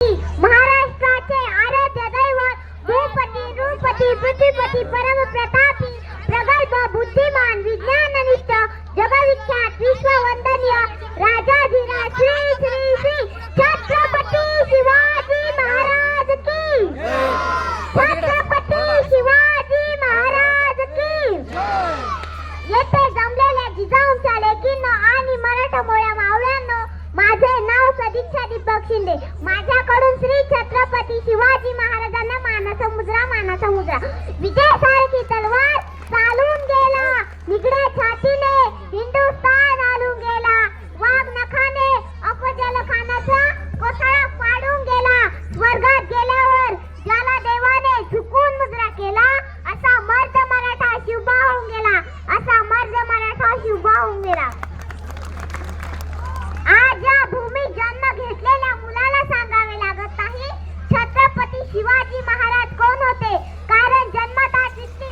महाराष्ट्राचे आराध्य दैवत भूपती पृथ्वीपती प्रगल्भ बुद्धिमान विज्ञाननिष्ठ जगविख्यात विश्ववंदनीय राजाधिराज श्री श्री श्री छत्रपती शिवाजी महाराज की। छत्रपती शिवाजी महाराज की। येथे जमलेल्या आणि मराठा मोळ्या माझे नाव सदिच्छा शिंदे. माझ्याकडून श्री शिवाजी महाराज कोण होते? कारण जन्मता शिष्टी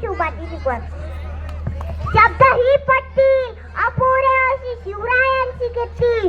शिवबाची शिकवण. शब्द ही पट्टी. अपुऱ्या अशी शिवरायांची कीर्ती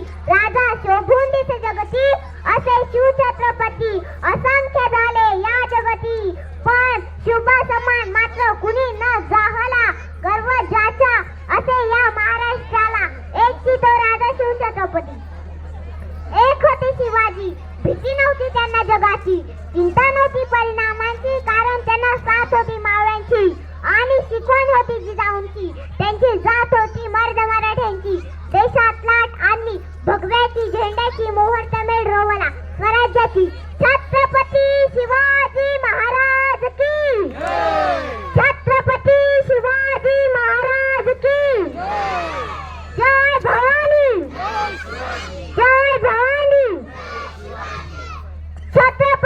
त्यांची त्यांची जात होती मर्द मराठ्यांची. देशात लाट आणली भगव्याची झेंड्याची मोहर तमेळ रोवला स्वराज्याची छत्रपती शिवाजी महाराज की. छत्रपती शिवाजी महाराज की. जय भवानी. जय भवानी. छत्रपती